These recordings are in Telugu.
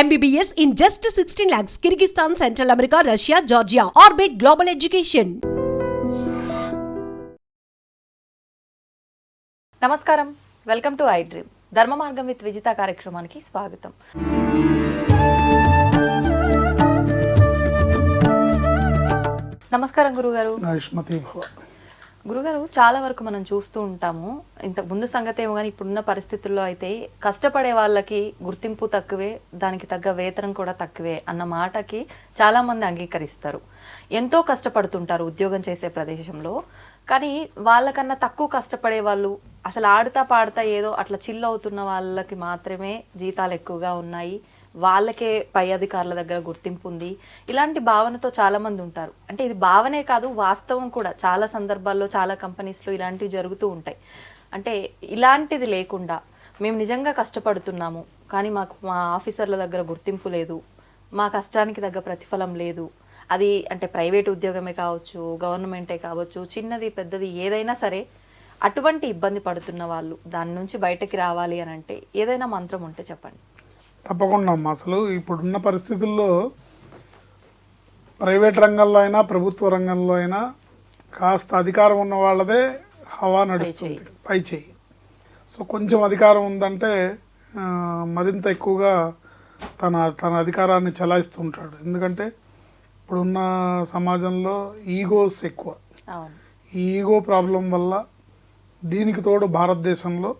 MBBS in just 16 lakhs. Kyrgyzstan, Central America, Russia, Georgia. Orbit Global Education. నమస్కారం welcome to I dream Dharma Margam with Vijitha కార్యక్రమానికి స్వాగతం నమస్కారం గురుగారు గురుగారు చాలా వరకు మనం చూస్తూ ఉంటాము. ఇంత ముందు సంగతి ఏమో కానీ ఇప్పుడున్న పరిస్థితుల్లో అయితే కష్టపడే వాళ్ళకి గుర్తింపు తక్కువే దానికి తగ్గ వేతనం కూడా తక్కువే అన్న మాటకి చాలా మంది అంగీకరిస్తారు. ఎంతో కష్టపడుతుంటారు ఉద్యోగం చేసే ప్రదేశంలో. కానీ వాళ్ళకన్నా తక్కువ కష్టపడే వాళ్ళు అసలు ఆడుతా పాడుతా ఏదో అట్లా చిల్ అవుతున్న వాళ్ళకి మాత్రమే జీతాలు ఎక్కువగా ఉన్నాయి. వాళ్ళకే పై అధికారుల దగ్గర గుర్తింపు ఉంది. ఇలాంటి భావనతో చాలా మంది ఉంటారు. అంటే ఇది భావనే కాదు వాస్తవం కూడా. చాలా సందర్భాల్లో చాలా కంపెనీస్లో ఇలాంటివి జరుగుతూ ఉంటాయి. అంటే ఇలాంటిది లేకుండా మేము నిజంగా కష్టపడుతున్నాము కానీ మాకు మా ఆఫీసర్ల దగ్గర గుర్తింపు లేదు. మా కష్టానికి తగ్గ ప్రతిఫలం లేదు. అది అంటే ప్రైవేట్ ఉద్యోగమే కావచ్చు గవర్నమెంటే కావచ్చు చిన్నది పెద్దది ఏదైనా సరే అటువంటి ఇబ్బంది పడుతున్న వాళ్ళు దాని నుంచి బయటకి రావాలి అని అంటే ఏదైనా మంత్రం ఉంటే చెప్పండి. తప్పకుండా అమ్మా. అసలు ఇప్పుడున్న పరిస్థితుల్లో ప్రైవేట్ రంగంలో అయినా ప్రభుత్వ రంగంలో అయినా కాస్త అధికారం ఉన్న వాళ్ళదే హవా నడుస్తుంది. పై చేయి సో కొంచెం అధికారం ఉందంటే మరింత ఎక్కువగా తన తన అధికారాన్ని చలాయిస్తుంటాడు. ఎందుకంటే ఇప్పుడున్న సమాజంలో ఈగోస్ ఎక్కువ. ఈ ఈగో ప్రాబ్లం వల్ల దీనికి తోడు భారతదేశంలో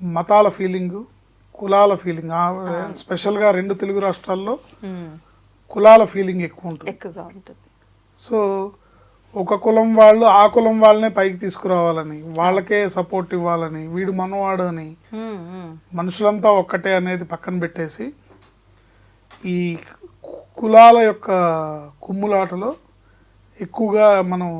మతాల ఫీలింగు కులాల ఫీలింగ్ స్పెషల్గా రెండు తెలుగు రాష్ట్రాల్లో కులాల ఫీలింగ్ ఎక్కువ ఉంటుంది. ఎక్కువగా ఉంటుంది. సో ఒక కులం వాళ్ళు ఆ కులం వాళ్ళనే పైకి తీసుకురావాలని వాళ్ళకే సపోర్ట్ ఇవ్వాలని వీడు మనవాడు అని మనుషులంతా ఒక్కటే అనేది పక్కన పెట్టేసి ఈ కులాల యొక్క కుమ్ములాటలో ఎక్కువగా మనం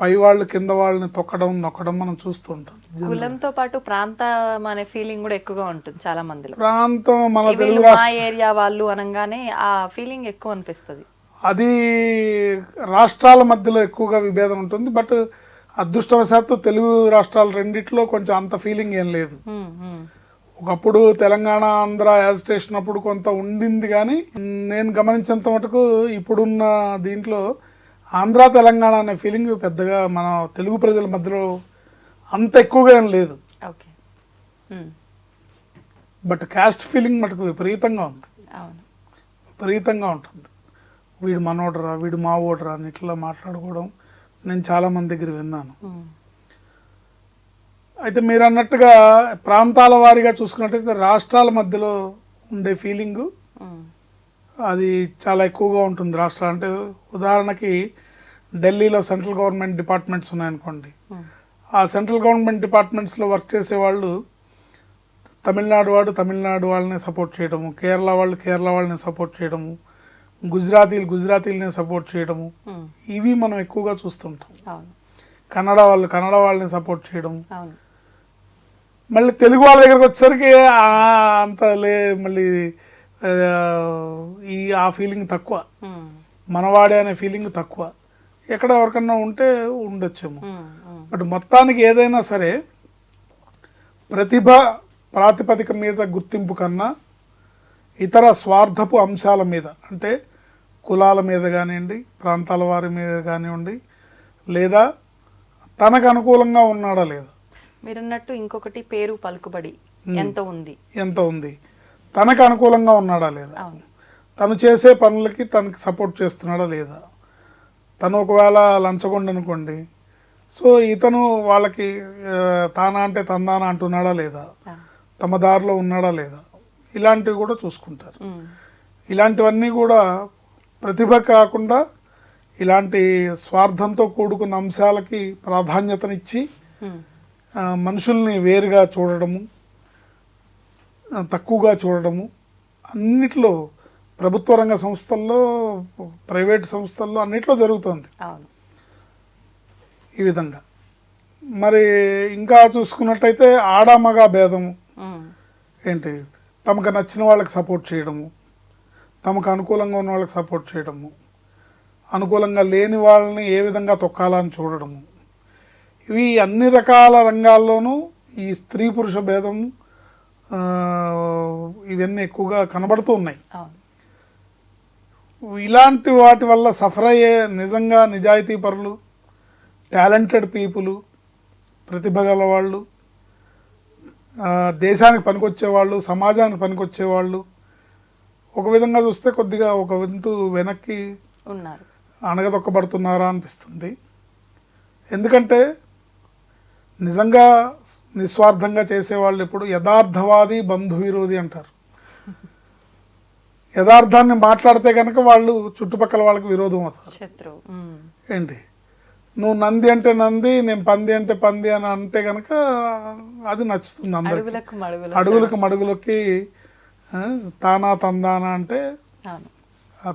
పై వాళ్ళు కింద వాళ్ళని తొక్కడం నొక్కడం మనం చూస్తూ ఉంటాం కులంతో పాటు ప్రాంతం అనే ఫీలింగ్ కూడా ఎక్కువగా ఉంటుంది చాలా మందిలో. ప్రాంతం మన తెలుగు మా ఏరియా వాళ్ళు అనగానే ఆ ఫీలింగ్ ఎక్కువ అనిపిస్తుంది. అది రాష్ట్రాల మధ్యలో ఎక్కువగా విభేదం ఉంటుంది బట్ అదృష్టవశాత్తు తెలుగు రాష్ట్రాలు రెండిట్లో కొంచెం అంత ఫీలింగ్ ఏం లేదు. ఒకప్పుడు తెలంగాణ ఆంధ్ర యాజిటేషన్ అప్పుడు కొంత ఉండింది కానీ నేను గమనించినంత మటుకు ఇప్పుడున్న దీంట్లో ఆంధ్ర తెలంగాణ అనే ఫీలింగ్ పెద్దగా మన తెలుగు ప్రజల మధ్యలో అంత ఎక్కువగా ఏం లేదు. ఓకే. బట్ క్యాస్ట్ ఫీలింగ్ మటుకు విపరీతంగా ఉంది. అవును. విపరీతంగా ఉంటుంది. వీడు మనోడరా వీడు మా ఓడరా అని ఇట్లా మాట్లాడుకోవడం నేను చాలా మంది దగ్గర విన్నాను. అయితే మీరు అన్నట్టుగా ప్రాంతాల వారీగా చూసుకున్నట్టయితే రాష్ట్రాల మధ్యలో ఉండే ఫీలింగు అది చాలా ఎక్కువగా ఉంటుంది రాష్ట్రాలు. అంటే ఉదాహరణకి ఢిల్లీలో సెంట్రల్ గవర్నమెంట్ డిపార్ట్మెంట్స్ ఉన్నాయనుకోండి. ఆ సెంట్రల్ గవర్నమెంట్ డిపార్ట్మెంట్స్లో వర్క్ చేసే వాళ్ళు తమిళనాడు వాడు తమిళనాడు వాళ్ళని సపోర్ట్ చేయడము కేరళ వాళ్ళు కేరళ వాళ్ళని సపోర్ట్ చేయడము గుజరాతీలు గుజరాతీలని సపోర్ట్ చేయడము. ఇవి మనం ఎక్కువగా చూస్తుంటాం. కన్నడ వాళ్ళు కన్నడ వాళ్ళని సపోర్ట్ అవును. మళ్ళీ తెలుగు వాళ్ళ దగ్గరకు వచ్చేసరికి అంత లే మళ్ళీ ఈ ఆ ఫీలింగ్ తక్కువ. మనవాడే అనే ఫీలింగ్ తక్కువ. ఎక్కడ ఎవరికన్నా ఉంటే ఉండొచ్చేమో. బట్ మొత్తానికి ఏదైనా సరే ప్రతిభ ప్రాతిపదిక మీద గుర్తింపు కన్నా ఇతర స్వార్థపు అంశాల మీద అంటే కులాల మీద కానివ్వండి ప్రాంతాల వారి మీద కానివ్వండి లేదా తనకు అనుకూలంగా ఉన్నాడా లేదా? మీరన్నట్టు ఇంకొకటి పేరు పలుకుబడి ఎంత ఉంది? ఎంత ఉంది? తనకు అనుకూలంగా ఉన్నాడా లేదా? తను చేసే పనులకి తనకి సపోర్ట్ చేస్తున్నాడా లేదా? తను ఒకవేళ లంచగొండ అనుకోండి సో ఇతను వాళ్ళకి తానా అంటే తందానా అంటున్నాడా లేదా? తమ దారిలో ఉన్నాడా లేదా? ఇలాంటివి కూడా చూసుకుంటారు. ఇలాంటివన్నీ కూడా ప్రతిభ కాకుండా ఇలాంటి స్వార్థంతో కూడుకున్న అంశాలకి ప్రాధాన్యతనిచ్చి మనుషుల్ని వేరుగా చూడడము తక్కువగా చూడడము అన్నిట్లో ప్రభుత్వ రంగ సంస్థల్లో ప్రైవేట్ సంస్థల్లో అన్నిట్లో జరుగుతుంది. అవును. ఈ విధంగా. మరి ఇంకా చూసుకున్నట్టయితే ఆడ మగ భేదము. ఏంటి? తమకు నచ్చిన వాళ్ళకి సపోర్ట్ చేయడము. తమకు అనుకూలంగా ఉన్న వాళ్ళకి సపోర్ట్ చేయడము. అనుకూలంగా లేని వాళ్ళని ఏ విధంగా తొక్కాలని చూడడము. ఇవి అన్ని రకాల రంగాల్లోనూ ఈ స్త్రీ పురుష భేదం ఇవన్నీ ఎక్కువగా కనబడుతూ ఉన్నాయి. ఇలాంటి వాటి వల్ల సఫర్ అయ్యే నిజంగా నిజాయితీ పరులు టాలెంటెడ్ పీపుల్ ప్రతిభ గల వాళ్ళు దేశానికి పనికొచ్చేవాళ్ళు సమాజానికి పనికొచ్చేవాళ్ళు ఒక విధంగా చూస్తే కొద్దిగా ఒక వంతు వెనక్కి ఉన్నారు. అణగదొక్కబడుతున్నారా అనిపిస్తుంది. ఎందుకంటే నిజంగా నిస్వార్థంగా చేసేవాళ్ళు ఇప్పుడు యథార్థవాది బంధు విరోధి అంటారు. యథార్థాన్ని మాట్లాడితే కనుక వాళ్ళు చుట్టుపక్కల వాళ్ళకి విరోధం అవుతారు. ఏంటి? నువ్వు నంది అంటే నంది నేను పంది అంటే పంది అని అంటే కనుక అది నచ్చుతుంది అందరికి. అడుగులకు మడుగులు అడుగులకు మడుగులకి తానా తందానా అంటే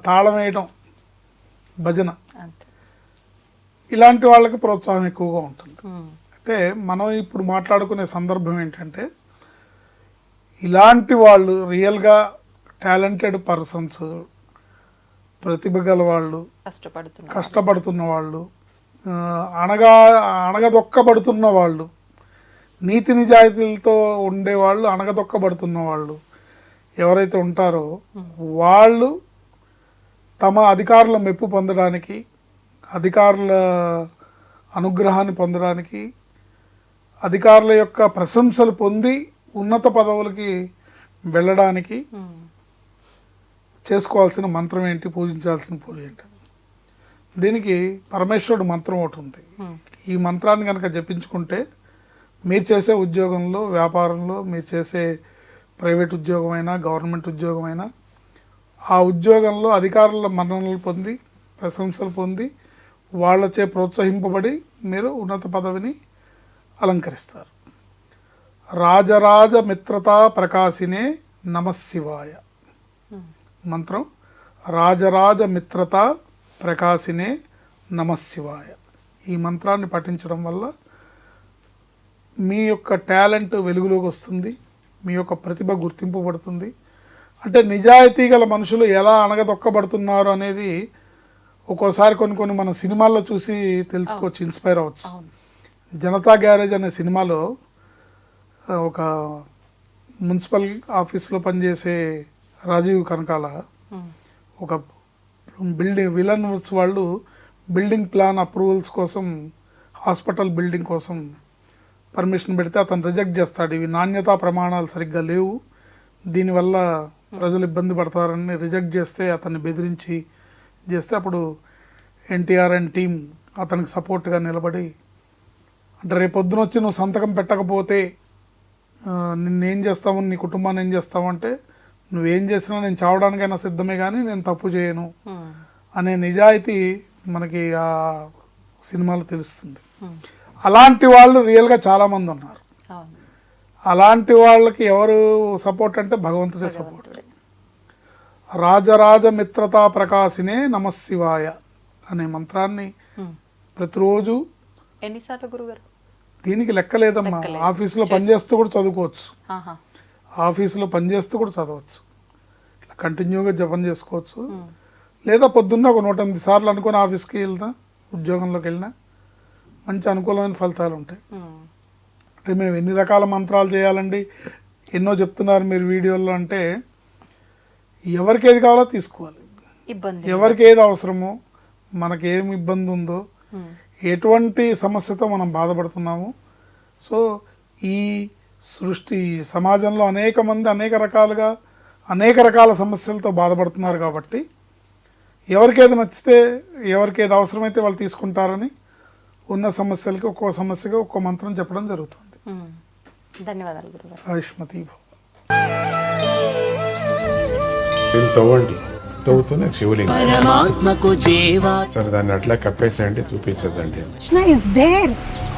తాళం వేయడం భజన. ఇలాంటి వాళ్ళకి ప్రోత్సాహం ఎక్కువగా ఉంటుంది. అయితే మనం ఇప్పుడు మాట్లాడుకునే సందర్భం ఏంటంటే ఇలాంటి వాళ్ళు రియల్గా టాలెంటెడ్ పర్సన్స్ ప్రతిభ గల వాళ్ళు. కష్టపడుతున్న వాళ్ళు ఆ, అనగా అణగదొక్కబడుతున్న వాళ్ళు నీతి నిజాయితీలతో ఉండేవాళ్ళు అణగదొక్కబడుతున్న వాళ్ళు ఎవరైతే ఉంటారో వాళ్ళు తమ అధికారుల మెప్పు పొందడానికి అధికారుల అనుగ్రహాన్ని పొందడానికి అధికారుల యొక్క ప్రశంసలు పొంది ఉన్నత పదవులకి వెళ్ళడానికి. చేసుకోవాల్సిన మంత్రం ఏంటి పూజించాల్సిన పూజ ఏంటి దీనికి పరమేశ్వరుడు మంత్రం ఒకటి ఉంది ఉమ్. ఈ మంత్రాన్ని కనుక జపించుకుంటే మీరు చేసే ఉద్యోగంలో వ్యాపారంలో మీరు చేసే ప్రైవేట్ ఉద్యోగమైనా గవర్నమెంట్ ఉద్యోగమైనా ఆ ఉద్యోగంలో అధికారుల మన్ననలు పొంది ప్రశంసలు పొంది వాళ్ళచే ప్రోత్సహింపబడి మీరు ఉన్నత పదవిని అలంకరిస్తారు రాజరాజ మిత్రతా ప్రకాశినే నమశివాయ ఉమ్. మంత్రం రాజరాజ మిత్రత ప్రకాశినే నమశివాయ. ఈ మంత్రాన్ని పఠించడం వల్ల మీ యొక్క టాలెంట్ వెలుగులోకి వస్తుంది మీ యొక్క ప్రతిభ గుర్తింపబడుతుంది అంటే నిజాయితీ గల మనుషులు ఎలా అణగదొక్కబడుతున్నారు అనేది ఒక్కోసారి కొన్ని కొన్ని మన సినిమాల్లో చూసి తెలుసుకోవచ్చు ఇన్స్పైర్ అవ్వచ్చు. జనతా గ్యారేజ్ అనే సినిమాలో ఒక మున్సిపల్ ఆఫీస్లో పనిచేసే రాజీవ్ కనకాల. ఒక బిల్డింగ్ విలన్స్ వాళ్ళు బిల్డింగ్ ప్లాన్ అప్రూవల్స్ కోసం హాస్పిటల్ బిల్డింగ్ కోసం పర్మిషన్ పెడితే అతను రిజెక్ట్ చేస్తాడు. ఇవి నాణ్యతా ప్రమాణాలు సరిగ్గా లేవు. దీనివల్ల ప్రజలు ఇబ్బంది పడతారని రిజెక్ట్ చేస్తే అతన్ని బెదిరించి చేస్తే అప్పుడు ఎన్టీఆర్ అండ్ టీం అతనికి సపోర్ట్గా నిలబడి అంటే రేపు పొద్దున వచ్చి నువ్వు సంతకం పెట్టకపోతే నిన్నేం చేస్తావు? నీ కుటుంబాన్ని ఏం చేస్తావు? అంటే నువ్వేం చేసినా నేను చావడానికైనా సిద్ధమే కానీ నేను తప్పు చేయను. అనే నిజాయితీ మనకి ఆ సినిమాలో తెలుస్తుంది. అలాంటి వాళ్ళు రియల్గా చాలామంది ఉన్నారు. అలాంటి వాళ్ళకి ఎవరు సపోర్ట్ అంటే భగవంతుడే సపోర్ట్ రాజరాజ మిత్రతా ప్రకాశినే నమశివాయ అనే మంత్రాన్ని. ప్రతిరోజు ఎన్నిసార్లు గురుగారు? దీనికి లెక్కలేదమ్మా. లెక్కలేదు. ఆఫీసులో పనిచేస్తూ కూడా చదువుకోవచ్చు. ఆఫీసులో పనిచేస్తూ కూడా చదవచ్చు ఇట్లా కంటిన్యూగా జపం చేసుకోవచ్చు. లేదా పొద్దున్న ఒక నూట ఎనిమిది సార్లు అనుకుని ఆఫీస్కి వెళ్తా ఉద్యోగంలోకి వెళ్ళినా మంచి అనుకూలమైన ఫలితాలు ఉంటాయి. అంటే మేము ఎన్ని రకాల మంత్రాలు చేయాలండి ఎన్నో చెప్తున్నారు మీరు వీడియోల్లో అంటే ఎవరికి ఏది కావాలో తీసుకోవాలి ఇబ్బంది ఎవరికి ఏది అవసరమో మనకి ఏం ఇబ్బంది ఉందో. ఎటువంటి సమస్యతో మనం బాధపడుతున్నాము సో ఈ సృష్టి సమాజంలో అనేక మంది అనేక రకాలుగా అనేక రకాల సమస్యలతో బాధపడుతున్నారు కాబట్టి ఎవరికి ఏది నచ్చితే ఎవరికి ఏది అవసరమైతే వాళ్ళు తీసుకుంటారని ఉన్న సమస్యలకి ఒక్కో సమస్యగా ఒక్కో మంత్రం చెప్పడం జరుగుతుంది. ధన్యవాదాలు గురుగారు. ఆయుష్మతి తవ్వండి. తవ్వుతూనే శివలింగం. పరమాత్మకు జీవా. సరే దాన్ని అట్లా కప్పేసేయండి చూపించదండి కృష్ణ ఇస్ దేర్